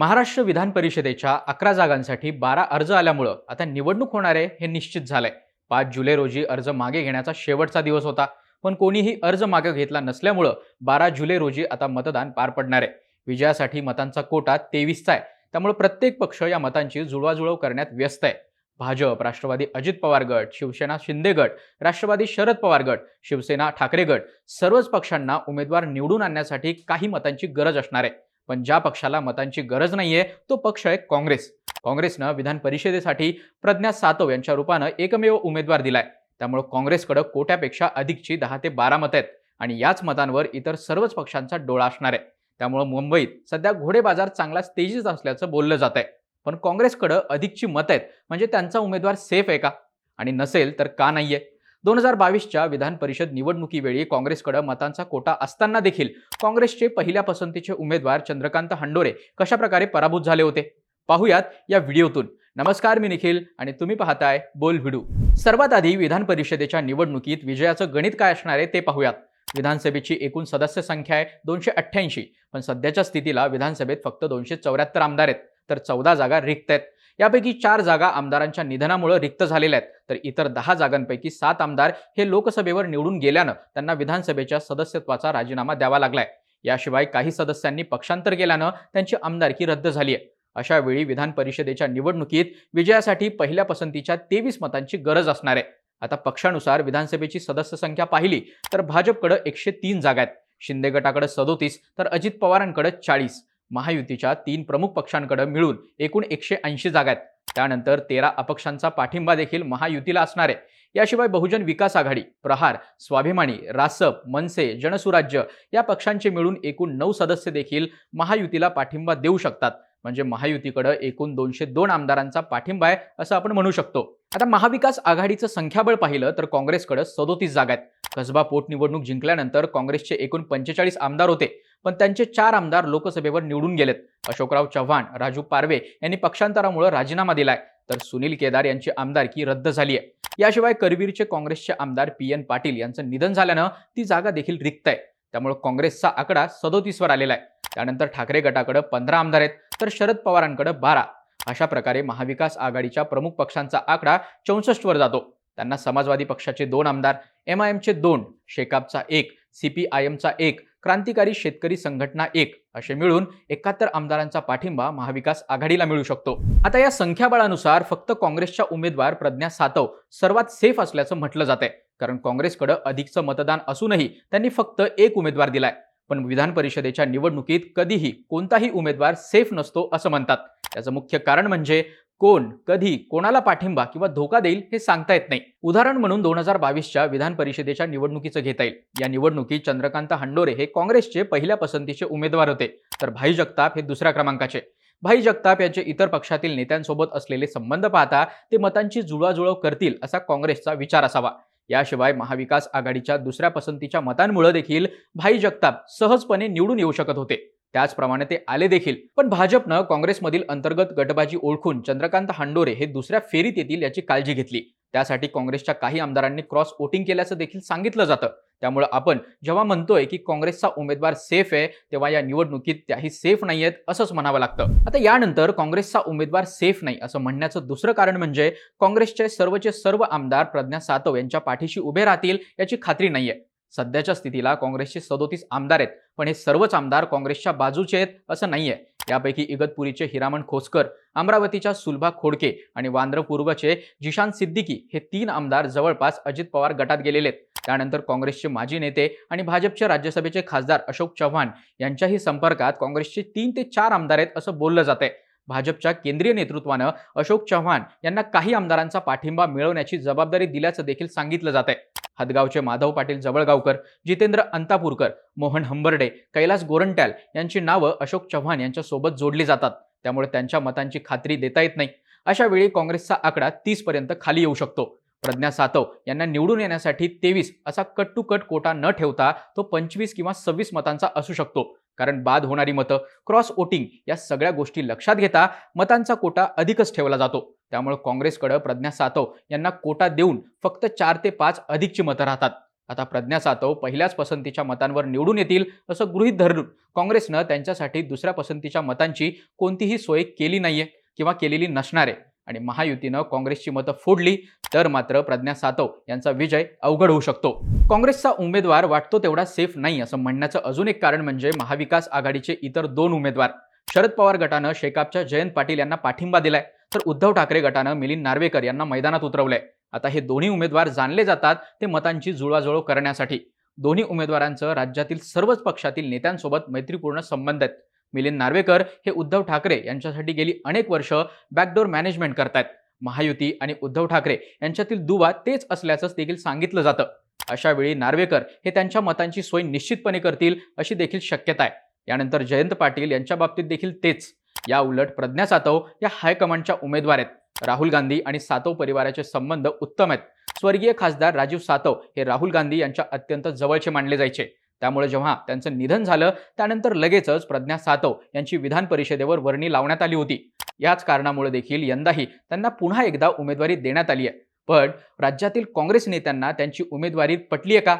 महाराष्ट्र विधान परिषदेच्या अकरा जागांसाठी बारा अर्ज आल्यामुळं आता निवडणूक होणार आहे हे निश्चित झालंय. पाच जुलै रोजी अर्ज मागे घेण्याचा शेवटचा दिवस होता. पण कोणीही अर्ज मागे घेतला नसल्यामुळं बारा जुलै रोजी आता मतदान पार पडणार आहे. विजयासाठी मतांचा कोटा तेवीसचा आहे. त्यामुळे प्रत्येक पक्ष या मतांची जुळवाजुळव करण्यात व्यस्त आहे. भाजप राष्ट्रवादी अजित पवार गट शिवसेना शिंदे गट राष्ट्रवादी शरद पवार गट शिवसेना ठाकरे गट सर्वच पक्षांना उमेदवार निवडून आणण्यासाठी काही मतांची गरज असणार आहे. पण ज्या पक्षाला मतांची गरज नाहीये तो पक्ष आहे काँग्रेस. काँग्रेसनं विधान परिषदेसाठी प्रज्ञा सातव यांच्या रूपानं एकमेव उमेदवार दिलाय. त्यामुळे काँग्रेसकडे कोट्यापेक्षा अधिकची दहा ते बारा मतं आहेत आणि याच मतांवर इतर सर्वच पक्षांचा डोळा असणार आहे. त्यामुळे मुंबईत सध्या घोडे बाजार चांगलाच तेजीत असल्याचं बोललं जात आहे. पण काँग्रेसकडं अधिकची मतं आहेत म्हणजे त्यांचा उमेदवार सेफ आहे का? आणि नसेल तर का नाहीये? दोन हजार बावीसच्या विधान परिषद निवडणुकीवेळी काँग्रेसकडे मतांचा कोटा असताना देखील काँग्रेसचे पहिल्या पसंतीचे उमेदवार चंद्रकांत हंडोरे कशाप्रकारे पराभूत झाले होते? पाहूयात या व्हिडिओतून. नमस्कार मी निखिल आणि तुम्ही पाहताय बोल व्हिडू. सर्वात आधी विधान परिषदेच्या निवडणुकीत विजयाचं गणित काय असणार आहे ते पाहूयात. विधानसभेची एकूण सदस्य संख्या आहे दोनशे अठ्ठ्याऐंशी पण सध्याच्या स्थितीला विधानसभेत फक्त दोनशे चौऱ्याहत्तर आमदार आहेत तर चौदा जागा रिक्त आहेत. यापैकी चार जागा आमदारांच्या निधनामुळे रिक्त झालेल्या आहेत. तर इतर दहा जागांपैकी सात आमदार हे लोकसभेवर निवडून गेल्यानं त्यांना विधानसभेच्या सदस्यत्वाचा राजीनामा द्यावा लागलाय. याशिवाय काही सदस्यांनी पक्षांतर केल्यानं त्यांची आमदारकी रद्द झाली आहे अशा वेळी विधान परिषदेच्या निवडणुकीत विजयासाठी पहिल्या पसंतीच्या तेवीस मतांची गरज असणार आहे. आता पक्षानुसार विधानसभेची सदस्य संख्या पाहिली तर भाजपकडे एकशे तीन जागा आहेत. शिंदे गटाकडे सदोतीस तर अजित पवारांकडे चाळीस. महायुतीच्या तीन प्रमुख पक्षांकडे मिळून एकूण एकशे ऐंशी जागा आहेत. त्यानंतर तेरा अपक्षांचा पाठिंबा देखील महायुतीला असणार आहे. याशिवाय बहुजन विकास आघाडी प्रहार स्वाभिमानी रासप मनसे जनसुराज्य या पक्षांचे मिळून एकूण नऊ सदस्य देखील महायुतीला पाठिंबा देऊ शकतात. म्हणजे महायुतीकडे एकूण दोनशे दोन आमदारांचा पाठिंबा आहे असं आपण म्हणू शकतो. आता महाविकास आघाडीचं संख्याबळ पाहिलं तर काँग्रेसकडे सदोतीस जागा आहेत. कसबा पोटनिवडणूक जिंकल्यानंतर काँग्रेसचे एकूण पंचेचाळीस आमदार होते. पण त्यांचे चार आमदार लोकसभेवर निवडून गेलेत. अशोकराव चव्हाण राजू पारवे यांनी पक्षांतरामुळे राजीनामा दिलाय. तर सुनील केदार यांची आमदारकी रद्द झाली आहे याशिवाय करवीरचे काँग्रेसचे आमदार पी एन पाटील यांचं निधन झाल्यानं ती जागा देखील रिक्त आहे. त्यामुळे काँग्रेसचा आकडा सदोतीसवर आलेला आहे. त्यानंतर ठाकरे गटाकडे पंधरा आमदार आहेत तर शरद पवारांकडे बारा. अशा प्रकारे महाविकास आघाडीच्या प्रमुख पक्षांचा आकडा चौसष्टवर जातो. त्यांना समाजवादी पक्षाचे दोन आमदार एम आय एमचे दोन शेकापचा एक सी पी आय एमचा एक क्रांतिकारी शेतकरी संघटना एक असे मिळून एकाहत्तर आमदारांचा पाठिंबा महाविकास आघाडीला मिळू शकतो. आता या संख्याबळानुसार फक्त काँग्रेसच्या उमेदवार प्रज्ञा सातव सर्वात सेफ असल्याचं म्हटलं जात आहे कारण काँग्रेसकडे अधिकचं मतदान असूनही त्यांनी फक्त एक उमेदवार दिलाय. पण विधान परिषदेच्या निवडणुकीत कधीही कोणताही उमेदवार सेफ नसतो असं म्हणतात. त्याचं मुख्य कारण म्हणजे कोण कधी कोणाला पाठिंबा किंवा धोका देईल हे सांगता येत नाही. उदाहरण म्हणून दोन हजार बावीसच्या विधान परिषदेच्या निवडणुकीचं घेता येईल. या निवडणुकीत चंद्रकांत हंडोरे हे काँग्रेसचे पहिल्या पसंतीचे उमेदवार होते तर भाई जगताप हे दुसऱ्या क्रमांकाचे. भाई जगताप यांचे इतर पक्षातील नेत्यांसोबत असलेले संबंध पाहता ते मतांची जुळवाजुळव करतील असा काँग्रेसचा विचार असावा. याशिवाय महाविकास आघाडीच्या दुसऱ्या पसंतीच्या मतांमुळे देखील भाई जगताप सहजपणे निवडून येऊ शकत होते. त्याचप्रमाणे ते आले देखील. पण भाजपनं काँग्रेसमधील अंतर्गत गटबाजी ओळखून चंद्रकांत हांडोरे हे दुसऱ्या फेरीत येतील याची काळजी घेतली. त्यासाठी काँग्रेसच्या काही आमदारांनी क्रॉस वोटिंग केल्याचं देखील सांगितलं जातं. त्यामुळे आपण जेव्हा म्हणतोय की काँग्रेसचा उमेदवार सेफ आहे तेव्हा या निवडणुकीत त्याही सेफ नाही आहेत असंच म्हणावं लागतं. आता यानंतर काँग्रेसचा उमेदवार सेफ नाही असं म्हणण्याचं दुसरं कारण म्हणजे काँग्रेसचे सर्वचे सर्व आमदार प्रज्ञा सातव यांच्या पाठीशी उभे राहतील याची खात्री नाहीये. सध्याच्या स्थितीला काँग्रेसचे सदोतीस आमदार आहेत. पण हे सर्वच आमदार काँग्रेसच्या बाजूचे आहेत असं नाहीये. यापैकी इगतपुरीचे हिरामण खोसकर अमरावतीच्या सुलभा खोडके आणि वांद्र पूर्वचे जिशान सिद्दीकी हे तीन आमदार जवळपास अजित पवार गटात गेलेले आहेत. त्यानंतर काँग्रेसचे माजी नेते आणि भाजपचे राज्यसभेचे खासदार अशोक चव्हाण यांच्याही संपर्कात काँग्रेसचे तीन ते चार आमदार आहेत असं बोललं जात आहे भाजपच्या केंद्रीय नेतृत्वानं अशोक चव्हाण यांना काही आमदारांचा पाठिंबा मिळवण्याची जबाबदारी दिल्याचं देखील सांगितलं जात आहे हदगावचे माधव पाटील जवळगावकर जितेंद्र अंतापूरकर मोहन हंबर्डे कैलास गोरंट्याल यांची नावं अशोक चव्हाण यांच्यासोबत जोडली जातात. त्यामुळे त्यांच्या मतांची खात्री देता येत नाही. अशा वेळी काँग्रेसचा आकडा तीस पर्यंत खाली येऊ शकतो. प्रज्ञा सातव यांना निवडून येण्यासाठी तेवीस असा कट टू कट कोटा न ठेवता तो पंचवीस किंवा सव्वीस मतांचा असू शकतो. कारण बाद होणारी मतं क्रॉस वोटिंग या सगळ्या गोष्टी लक्षात घेता मतांचा कोटा अधिकच ठेवला जातो. त्यामुळे काँग्रेसकडे प्रज्ञा सातव यांना कोटा देऊन फक्त चार ते पाच अधिकची मतं राहतात. आता प्रज्ञा सातव पहिल्याच पसंतीच्या मतांवर निवडून येतील असं गृहीत धरून काँग्रेसनं त्यांच्यासाठी दुसऱ्या पसंतीच्या मतांची कोणतीही सोय केली नाहीये किंवा केलेली नसणार. आहे आणि महायुतीनं काँग्रेसची मतं फोडली तर मात्र प्रज्ञा सातव यांचा विजय अवघड होऊ शकतो. काँग्रेसचा उमेदवार वाटतो तेवढा सेफ नाही असं म्हणण्याचं अजून एक कारण म्हणजे महाविकास आघाडीचे इतर दोन उमेदवार. शरद पवार गटानं शेकापच्या जयंत पाटील यांना पाठिंबा दिलाय तर उद्धव ठाकरे गटानं मिलिंद नार्वेकर यांना मैदानात उतरवलंय. आता हे दोन्ही उमेदवार जाणले जातात ते मतांची जुळवाजुळव करण्यासाठी. दोन्ही उमेदवारांचं राज्यातील सर्वच पक्षातील नेत्यांसोबत मैत्रीपूर्ण संबंध आहेत. मिलिंद नार्वेकर हे उद्धव ठाकरे यांच्यासाठी गेली अनेक वर्ष बॅकडोर मॅनेजमेंट करतायत. महायुती आणि उद्धव ठाकरे यांच्यातील दुवा तेच असल्याचंच देखील सांगितलं जातं. अशा वेळी नार्वेकर हे त्यांच्या मतांची सोय निश्चितपणे करतील अशी देखील शक्यता आहे. यानंतर जयंत पाटील यांच्या बाबतीत देखील तेच. या उलट प्रज्ञा सातव या हायकमांडच्या उमेदवार आहेत. राहुल गांधी आणि सातव परिवाराचे संबंध उत्तम आहेत. स्वर्गीय खासदार राजीव सातव हे राहुल गांधी यांच्या अत्यंत जवळचे मानले जायचे. त्यामुळे जेव्हा त्यांचं निधन झालं त्यानंतर लगेचच प्रज्ञा सातव यांची विधान परिषदेवर वर्णी लावण्यात आली होती. याच कारणामुळे देखील यंदाही त्यांना पुन्हा एकदा उमेदवारी देण्यात आली आहे. पण राज्यातील काँग्रेस नेत्यांना त्यांची उमेदवारी पटली आहे का?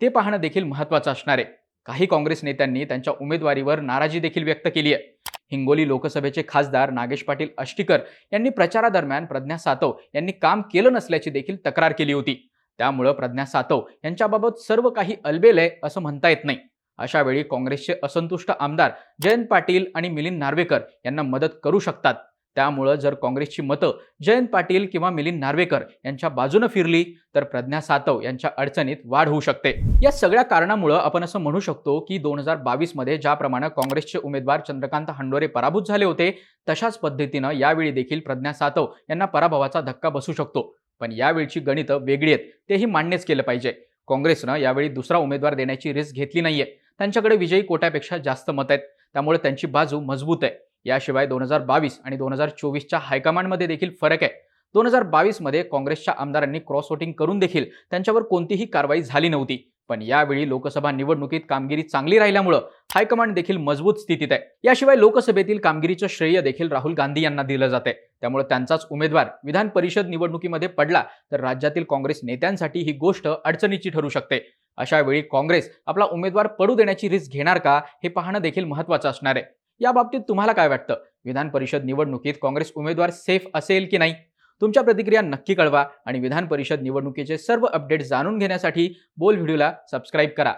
ते पाहणं देखील महत्त्वाचं असणार आहे. काही काँग्रेस नेत्यांनी त्यांच्या उमेदवारीवर नाराजी देखील व्यक्त केली आहे. हिंगोली लोकसभेचे खासदार नागेश पाटील अष्टीकर यांनी प्रचारादरम्यान प्रज्ञा सातव यांनी काम केलं नसल्याची देखील तक्रार केली होती. त्यामुळं प्रज्ञा सातव यांच्याबाबत सर्व काही अलबेल आहे असं म्हणता येत नाही. अशा वेळी काँग्रेसचे असंतुष्ट आमदार जयंत पाटील आणि मिलिंद नार्वेकर यांना मदत करू शकतात. त्यामुळं जर काँग्रेसची मतं जयंत पाटील किंवा मिलिंद नार्वेकर यांच्या बाजूनं फिरली तर प्रज्ञा सातव यांच्या अडचणीत वाढ होऊ शकते. या सगळ्या कारणामुळं आपण असं म्हणू शकतो की दोन हजार बावीसमध्ये ज्याप्रमाणे काँग्रेसचे उमेदवार चंद्रकांत हंडोरे पराभूत झाले होते तशाच पद्धतीनं यावेळी देखील प्रज्ञा सातव यांना पराभवाचा धक्का बसू शकतो. पण यावेळची गणितं वेगळी आहेत. तेही मान्यच केलं पाहिजे. काँग्रेसनं यावेळी दुसरा उमेदवार देण्याची रिस्क घेतली नाहीये. त्यांच्याकडे विजयी कोट्यापेक्षा जास्त मत आहेत. त्यामुळे त्यांची बाजू मजबूत आहे. याशिवाय दोन हजार बावीस आणि दोन हजार चोवीसच्या हायकमांडमध्ये देखील फरक आहे. दोन हजार बावीसमध्ये काँग्रेसच्या आमदारांनी क्रॉस वोटिंग करून देखील त्यांच्यावर कोणतीही कारवाई झाली नव्हती. पण यावेळी लोकसभा निवडणुकीत कामगिरी चांगली राहिल्यामुळं हायकमांड देखील मजबूत स्थितीत आहे. याशिवाय लोकसभेतील कामगिरीचं श्रेय देखील राहुल गांधी यांना दिलं जाते. त्यामुळे त्यांचाच उमेदवार विधान परिषद निवडणुकीमध्ये पडला तर राज्यातील काँग्रेस नेत्यांसाठी ही गोष्ट अडचणीची ठरू शकते. अशा वेळी काँग्रेस आपला उमेदवार पडू देण्याची रिस्क घेणार का हे पाहणं देखील महत्त्वाचं असणार आहे. या बाबतीत तुम्हाला काय वाटतं? विधान परिषद निवडणुकीत काँग्रेस उमेदवार सेफ असेल की नाही? तुमच्या प्रतिक्रिया नक्की कळवा आणि विधान परिषद निवडणुकीचे सर्व अपडेट्स जाणून घेण्यासाठी बोल व्हिडिओला सबस्क्राईब करा.